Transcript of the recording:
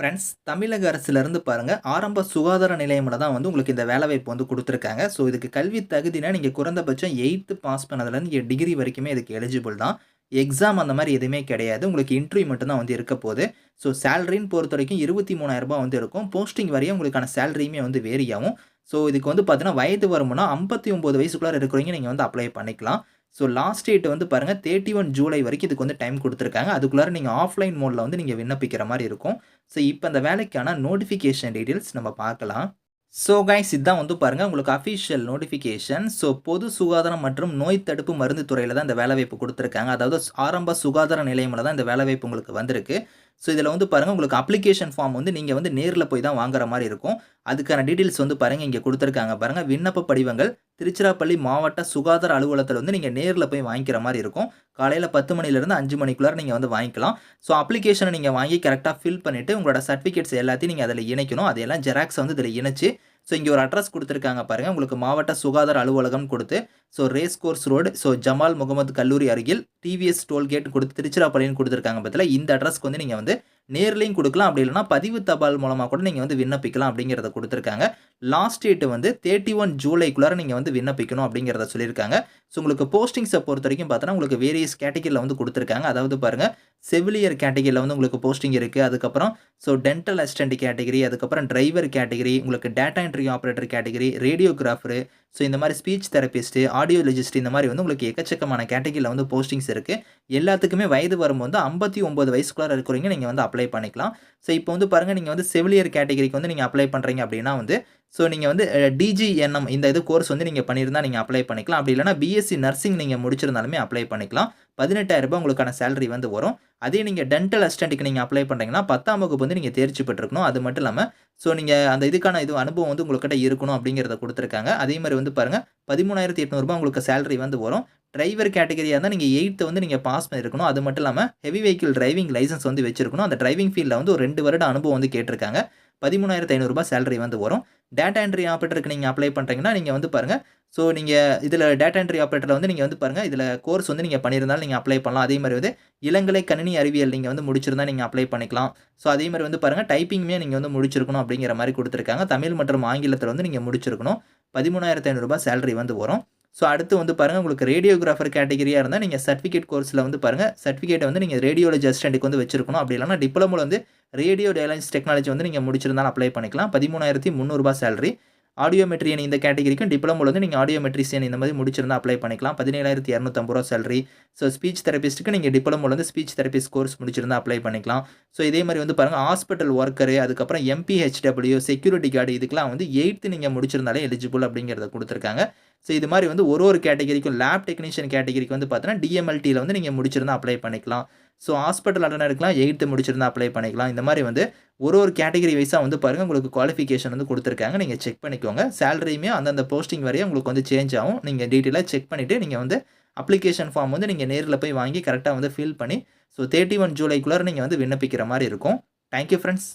Friends தமிழக அரசுலேருந்து பாருங்கள் ஆரம்ப சுகாதார நிலையமில் தான் வந்து உங்களுக்கு இந்த வேலைவாய்ப்பு வந்து கொடுத்துருக்காங்க. ஸோ இதுக்கு கல்வி தகுதினா நீங்கள் குறைந்தபட்சம் எயித்து பாஸ் பண்ணதுலேருந்து நீங்கள் டிகிரி வரைக்குமே இதுக்கு எலிஜிபிள் தான். எக்ஸாம் அந்த மாதிரி எதுவுமே கிடையாது. உங்களுக்கு இன்டர்வியூ மட்டும்தான் வந்து இருக்க போகுது. ஸோ சேலரின்னு பொறுத்த வரைக்கும் இருபத்தி மூணாயிரரூபா வந்து இருக்கும். போஸ்டிங் வரையும் உங்களுக்கான சேலரியுமே வந்து வேரி ஆகும். ஸோ இதுக்கு வந்து பார்த்தீங்கன்னா வயது வருமுன்னா ஐம்பத்தி ஒம்பது வயசுக்குள்ளே இருக்கிறவங்க நீங்கள் வந்து அப்ளை பண்ணிக்கலாம். ஸோ லாஸ்ட் டேட் வந்து பாருங்கள் தேர்ட்டி ஒன் ஜூலை வரைக்கும் இதுக்கு வந்து டைம் கொடுத்துருக்காங்க. அதுக்குள்ளார நீங்கள் ஆஃப்லைன் மோடில் வந்து நீங்கள் விண்ணப்பிக்கிற மாதிரி இருக்கும். ஸோ இப்போ அந்த வேலைக்கான நோட்டிஃபிகேஷன் டீட்டெயில்ஸ் நம்ம பார்க்கலாம். ஸோ கைஸ் இதுதான் வந்து பாருங்கள் உங்களுக்கு அஃபிஷியல் நோட்டிஃபிகேஷன் ஸோ பொது சுகாதாரம் மற்றும் நோய் தடுப்பு மருந்து துறையில் தான் இந்த வேலைவாய்ப்பு கொடுத்துருக்காங்க. அதாவது ஆரம்ப சுகாதார நிலையமில் தான் இந்த வேலைவாய்ப்பு உங்களுக்கு வந்திருக்கு. ஸோ இதில் வந்து பாருங்கள் உங்களுக்கு அப்ளிகேஷன் ஃபார்ம் வந்து நீங்கள் வந்து நேரில் போய் தான் வாங்குற மாதிரி இருக்கும். அதுக்கான டீட்டெயில்ஸ் வந்து பாருங்கள் இங்கே கொடுத்துருக்காங்க பாருங்கள் விண்ணப்ப படிவங்கள் திருச்சிராப்பள்ளி மாவட்ட சுகாதார அலுவலகத்தில் வந்து நீங்கள் நேரில் போய் வாங்கிக்கிற மாதிரி இருக்கும். காலையில் பத்து மணிலேருந்து அஞ்சு மணிக்குள்ளார நீங்கள் வந்து வாங்கிக்கலாம். ஸோ அப்ளிகேஷனை நீங்கள் வாங்கி கரெக்டாக ஃபில் பண்ணிவிட்டு உங்களோட சர்டிஃபிகேட்ஸ் எல்லாத்தையும் நீங்கள் அதில் இணைக்கணும். அதையெல்லாம் ஜெராக்ஸ் வந்து இதில் இணைச்சு ஸோ இங்கே ஒரு அட்ரஸ் கொடுத்துருக்காங்க பாருங்கள் உங்களுக்கு மாவட்ட சுகாதார அலுவலகம் கொடுத்து so race course road so Jamal Mohammed கல்லூரி அருகில் டிவிஎஸ் டோல்கேட் கொடுத்து திருச்சிராப்பள்ளின்னு கொடுத்துருக்காங்க பற்றியில் இந்த அட்ரஸ்க்கு வந்து நீங்கள் வந்து நேர்லையும் கொடுக்கலாம். அப்படி இல்லைனா பதிவு தபால் மூலமாக கூட நீங்கள் வந்து விண்ணப்பிக்கலாம் அப்படிங்கிறத கொடுத்துருக்காங்க. லாஸ்ட் டேட் வந்து தேர்ட்டி ஒன் ஜூலைக்குள்ளார நீங்கள் வந்து விண்ணப்பிக்கணும் அப்படிங்கிறத சொல்லியிருக்காங்க. ஸோ உங்களுக்கு போஸ்டிங்ஸை பொறுத்த வரைக்கும் பார்த்தோன்னா உங்களுக்கு வேரியஸ் கேட்டகரியில் வந்து கொடுத்துருக்காங்க. அதாவது பாருங்கள் செவிலியர் கேட்டகரியில் வந்து உங்களுக்கு போஸ்டிங் இருக்குது அதுக்கப்புறம் ஸோ டென்டல் அசிஸ்டன்ட் கேட்டகரி அதுக்கப்புறம் டிரைவர் கேட்டகரி உங்களுக்கு data entry operator category radiographer so இந்த மாதிரி ஸ்பீச் தெரபிஸ்ட்டு ஆடியோலஜிஸ்ட் இந்த மாதிரி வந்து உங்களுக்கு எக்கச்சக்கமான கேட்டகிரியில் வந்து போஸ்டிங்ஸ் இருக்குது எல்லாத்துக்குமே வயது வரும்போது வந்து ஐம்பத்தி ஒம்பது வயசுக்குள்ளே இருக்கிறவங்க நீங்கள் வந்து அப்ளை பண்ணிக்கலாம். ஸோ இப்போ வந்து பாருங்கள் நீங்கள் வந்து செவிலியர் கேட்டகிரிக்கு வந்து நீங்கள் அப்ளை பண்ணுறீங்க அப்படின்னா வந்து ஸோ நீங்கள் வந்து டிஜிஎன்எம் இந்த இது கோர்ஸ் வந்து நீங்கள் பண்ணியிருந்தால் நீங்கள் அப்ளை பண்ணிக்கலாம். அப்படி இல்லைனா பிஎஸ்சி நர்சிங் நீங்கள் முடிச்சிருந்தாலுமே அப்ளை பண்ணிக்கலாம். பதினெட்டாயிரரூபா உங்களுக்கான சேலரி வந்து வரும். அதே நீங்கள் டென்டல் அசிஸ்டண்ட்டுக்கு நீங்கள் அப்ளை பண்ணுறீங்கன்னா பத்தாம் வகுப்பு வந்து நீங்கள் தேர்ச்சி பெற்றிருக்கணும். அது மட்டும் இல்லாமல் ஸோ நீங்கள் அந்த இதுக்கான இது அனுபவம் வந்து உங்கள்கிட்ட இருக்கணும் அப்படிங்கிறத கொடுத்துருக்காங்க. அதே மாதிரி வந்து பாருங்கள் பதிமூணாயிரத்தி எட்நூறுபா உங்களுக்கு சேலரி வந்து வரும். டிரைவர் கேட்டகரியாக இருந்தால் நீங்கள் எயித்து வந்து நீங்கள் பாஸ் பண்ணியிருக்கணும் அது மட்டும் இல்லாமல் ஹெவி வெஹிக்கிள் டிரைவிங் லைசன்ஸ் வந்து வச்சிருக்கணும். அந்த டிரைவிங் ஃபீல்டில் வந்து ஒரு ரெண்டு வருட அனுபவம் வந்து கேட்டிருக்காங்க. பதிமூணாயிரத்து ஐநூறுரூபா சேலரி வந்து வரும். டேட்டா என்ட்ரி ஆப்ரேட்டருக்கு நீங்கள் அப்ளை பண்ணுறீங்கன்னா நீங்கள் வந்து பாருங்கள் ஸோ நீங்கள் இதில் டேட்டா என்ட்ரி ஆப்ரேட்டரில் வந்து நீங்கள் வந்து பாருங்கள் இதில் கோர்ஸ் வந்து நீங்கள் பண்ணியிருந்தாலும் நீங்கள் அப்ளை பண்ணலாம். அதே மாதிரி வந்து இளங்கலை கணினி அறிவியல் நீங்கள் வந்து முடிச்சிருந்தா நீங்கள் அப்ளை பண்ணிக்கலாம். ஸோ அதே மாதிரி வந்து பாருங்கள் டைப்பிங்குமே நீங்கள் வந்து முடிச்சிருக்கணும் அப்படிங்கிற மாதிரி கொடுத்துருக்காங்க. தமிழ் மற்றும் ஆங்கிலத்தில் வந்து நீங்கள் முடிச்சிருக்கணும். பதிமூணாயிரத்து ஐநூறுரூபா சேலரி வந்து வரும். ஸோ அடுத்து வந்து பாருங்கள் உங்களுக்கு ரேடியோகிராஃபர் கேட்டகரியாக இருந்தால் நீங்கள் சர்டிஃபிகேட் கோர்ஸில் வந்து பாருங்கள் சர்டிஃபிகேட்டை வந்து நீங்கள் ரேடியோலஜி அசிஸ்டண்ட்டுக்கு வந்து வச்சிருக்கணும். அப்படி இல்லைனா டிப்ளமோவில் வந்து ரேடியோ டேலன்ஸ் டெக்னாலஜி வந்து நீங்கள் முடிச்சிருந்தாலும் அப்ளை பண்ணிக்கலாம். பதிமூணாயிரத்தி முந்நூறுபா சேலரி ஆடியோமெட்ரியன் இந்த கேட்டகரிக்கும் டிப்ளமோ வந்து நீங்கள் ஆடியோமெட்ரிஷியன் இந்த மாதிரி முடிச்சிருந்தா அப்ளை பண்ணிக்கலாம். பதினேழாயிரத்தி இரநூத்தம்பது ரூபா சேலரி ஸோ ஸ்பீச் தெரபிஸ்ட்டுக்கு நீங்கள் டிப்ளமோ வந்து ஸ்பீச் தெரபிஸ்ட் கோர்ஸ் முடிச்சிருந்தா அப்ளை பண்ணிக்கலாம். ஸோ இதே மாதிரி வந்து பாருங்கள் ஹாஸ்பிட்டல் ஒர்க்கரு அதுக்கப்புறம் எம்பிஹெச்டபிள்யூ செக்யூரிட்டி கார்டு இதுக்கெலாம் வந்து எயித்து நீங்கள் முடிச்சிருந்தாலே எலிஜிபிள் அப்படிங்கிறத கொடுத்துருக்காங்க. ஸோ இது மாதிரி வந்து ஒரு ஒரு கேட்டகரிக்கும் லேப் டெக்னீஷியன் கேட்டகரிக்கு வந்து பார்த்தீங்கன்னா டிஎம்எல்டியில் வந்து நீங்கள் முடிச்சிருந்தா அப்ளை பண்ணிக்கலாம். ஸோ ஹாஸ்பிட்டல் அட்டனருக்குலாம் எயித்து முடிச்சிருந்தா அப்ளை பண்ணிக்கலாம். இந்த மாதிரி வந்து ஒரு ஒரு கேட்டகரி வைஸாக வந்து பாருங்கள் உங்களுக்கு குவாலிஃபிகேஷன் வந்து கொடுத்துருக்காங்க. நீங்கள் செக் பண்ணிக்கோங்க. சேலரியுமே அந்தந்த போஸ்டிங் வரையும் உங்களுக்கு வந்து சேஞ்ச் ஆகும். நீங்கள் டீட்டெயிலாக செக் பண்ணிவிட்டு நீங்கள் வந்து அப்ளிகேஷன் ஃபார்ம் வந்து நீங்கள் நேரில் போய் வாங்கி கரெக்டாக வந்து ஃபில் பண்ணி ஸோ தேர்ட்டி ஒன் ஜூலைக்குள்ளே நீங்கள் வந்து விண்ணப்பிக்கிற மாதிரி இருக்கும். Thank you friends